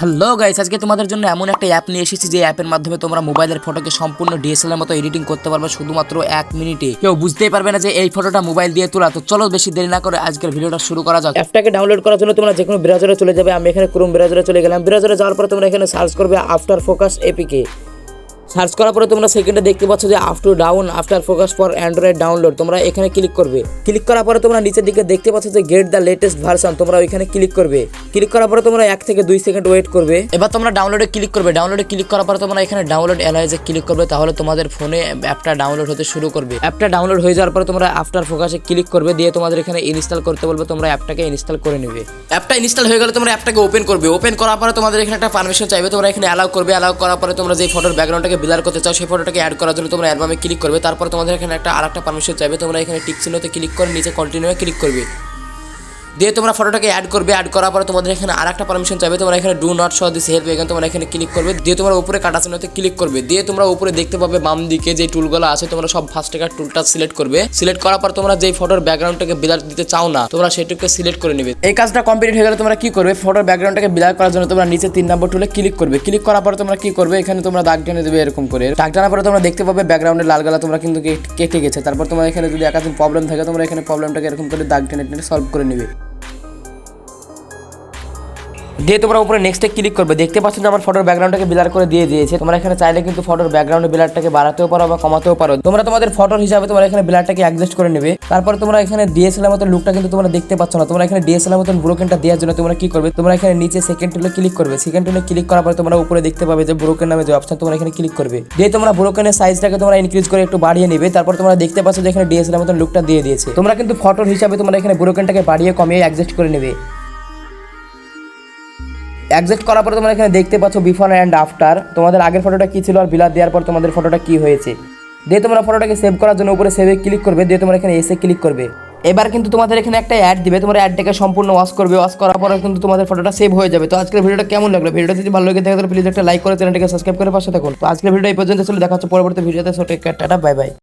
Hello guys, আজকে তোমাদের জন্য এমন একটা অ্যাপ নিয়ে এসেছি যে অ্যাপের মাধ্যমে তোমরা মোবাইলের ফটোকে সম্পূর্ণ ডিএসএলআর মতো এডিটিং করতে পারবে শুধুমাত্র এক মিনিটে। কেউ বুঝতেই পারবে না যে এই ফটোটা মোবাইল দিয়ে তোলা। তো চলো বেশি দেরি না করে আজকের ভিডিওটা শুরু করা যাক। অ্যাপটাকে ডাউনলোড করার জন্য তোমরা যে কোনো ব্রাউজারে চলে যাবে। আমি এখানে ক্রোম ব্রাউজারে চলে গেলাম। ব্রাউজারে যাওয়ার পরে তোমরা এখানে সার্চ করবে আফটার ফোকাস এপিকে সার্চ করার পরে তোমরা সেকেন্ডে দেখতে পাচ্ছ যে up down, after focus for android download, তোমরা এখানে ক্লিক করবে। ক্লিক করার পরে তোমরা নিচের দিকে দেখতে পাচ্ছ যে গেট দ্য লেটেস্ট ভার্সন, তোমরা ওইখানে ক্লিক করবে। ক্লিক করার পরে তোমরা এক থেকে দুই সেকেন্ড ওয়েট করবে। এবার তোমরা ডাউনলোডে ক্লিক করবে। ডাউনলোডে ক্লিক করার পরে তোমরা এখানে ডাউনলোড অ্যালাইজে ক্লিক করবে, তাহলে তোমাদের ফোনে অ্যাপটা ডাউনলোড হতে শুরু করবে। অ্যাপটা ডাউনলোড হয়ে যাওয়ার পরে তোমরা আফটার ফোকাসে ক্লিক করবে, দিয়ে তোমাদের এখানে ইনস্টল করতে বলবে, তোমরা অ্যাপটাকে ইনস্টল করে নেবে। অ্যাপটা ইনস্টল হয়ে গেলে তোমরা অ্যাপটাকে ওপেন করবে। ওপেন করার পরে তোমাদের এখানে একটা পারমিশন চাইবে, তোমরা এখানে অ্যালাউ করবে। অ্যালাউ করার পরে তোমরা যে ফটোর ব্যাকগ্রাউন্ডটাকে ব্লার করতে চাও, সেই ফটোটাকে অ্যাড করার জন্য তোমরা অ্যালবামে ক্লিক করবে। তারপর তোমাদের এখানে একটা আরেকটা পারমিশন চাইবে। তোমরা এখানে টিক চিহ্নতে ক্লিক করে নিচে কন্টিনিউ ক্লিক করবে। দিয়ে তোমরা ফটোটাকে অ্যাড করবে অ্যাড করার পরে তোমাদের এখানে আর একটা পারমিশন চাইবে, তোমরা এখানে do not show this help এখানে তোমরা এখানে ক্লিক করবে, দিয়ে তোমরা উপরে কাটা চিহ্নতে ক্লিক করবে, দিয়ে তোমরা উপরে দেখতে পাবে বাম দিকে যে টুলগুলো আছে, তোমরা সব ফার্স্ট টাকার টুলটা সিলেক্ট করবে সিলেক্ট করার পর তোমরা যেই ফটোর ব্যাকগ্রাউন্ডটাকে বিলার দিতে চাও না, তোমরা সেটুকে সিলেক্ট করে নেবে। এই কাজটা কমপ্লিট হয়ে গেলে তোমরা কি করবে? ফটোর ব্যাকগ্রাউন্ডটাকে বিলার করার জন্য তোমরা নিচে তিন নম্বর টুলে ক্লিক করবে। ক্লিক করার পরে তোমরা কি করবে? এখানে তোমরা দাগ টেনে দেবে এরকম করে। দাগ টানার পরে তোমরা দেখতে পাবে ব্যাকগ্রাউন্ডের লাল গালা তোমরা কিন্তু কেটে গেছে। তারপর তোমার এখানে যদি একাধিক প্রবলেম থাকে, তোমরা এখানে প্রবলেমটাকে এরকম করে দাগ টেনে টেনে সলভ করে নেবে। দিয়ে তোমরা উপরে নেক্সটে ক্লিক করবে। দেখতে পাচ্ছ যে আমার ফটোর ব্যাকগ্রাউন্ডটাকে বিলার করে দিয়ে দিয়েছে। তোমরা এখানে চাইলে কিন্তু ফটোর ব্যাকগ্রাউন্ডের বিলারটাকে বাড়াতেও পারো বা কমাতেও পারো। তোমরা তোমাদের ফটোর হিসাবে তোমরা এখানে বিলারটাকে অ্যাডজাস্ট করে নেবে। তারপরে তোমরা এখানে ডিএসএলআর মতো লুকটা কিন্তু তোমরা দেখতে পাচ্ছ না। তোমরা এখানে ডিএসএলআর মতন ব্রোকেনটা দেওয়ার জন্য তোমরা কি করবে? তোমরা এখানে নিচে সেকেন্ড টুলে ক্লিক করবে। সেকেন্ড টুলে ক্লিক করার পরে তোমরা উপরে দেখতে পাবে যে ব্রোকেন নামে যে অপশন তোমরা এখানে ক্লিক করবে। দিয়ে তোমরা ব্রোকেনের সাইজটাকে তোমরা ইনক্রিজ করে একটু বাড়িয়ে নেবে। তারপর তোমরা দেখতে পাচ্ছ যে এখানে ডিএসএলআর মতন লুকটা দিয়ে দিয়েছে। তোমরা কিন্তু ফটোর হিসাবে তোমরা এখানে ব্রোকেনটাকে বাড়িয়ে কমিয়ে অ্যাডজাস্ট করে নেবে। অ্যাডজাস্ট করার পরে তোমরা এখানে দেখতে পাচ্ছ বিফোর অ্যান্ড আফটার তোমাদের আগের ফটোটা কি ছিল আর বিলার দেওয়ার পর তোমাদের ফটোটা কি হয়েছে? দিয়ে তোমরা ফটোটাকে সেভ করার জন্য উপরে সেভে ক্লিক করবে, দিয়ে তোমরা এখানে এসে ক্লিক করবে। এবার কিন্তু তোমাদের এখানে একটা অ্যাড দিবে, তোমরা অ্যাডটাকে সম্পূর্ণ ওয়াশ করবে ওয়াশ করার পরে কিন্তু তোমাদের ফটোটা সেভ হয়ে যাবে। তো আজকের ভিডিওটা কেমন লাগল? ভিডিওটা যদি ভালো লাগে থাকে প্লিজ একটা লাইক করে চ্যানেলটাকে সাবস্ক্রাইব করে পাশে থাকুন। তো আজকের ভিডিও এই পর্যন্ত চলে দেখা হচ্ছে পরবর্তী ভিডিওতে so take tata bye bye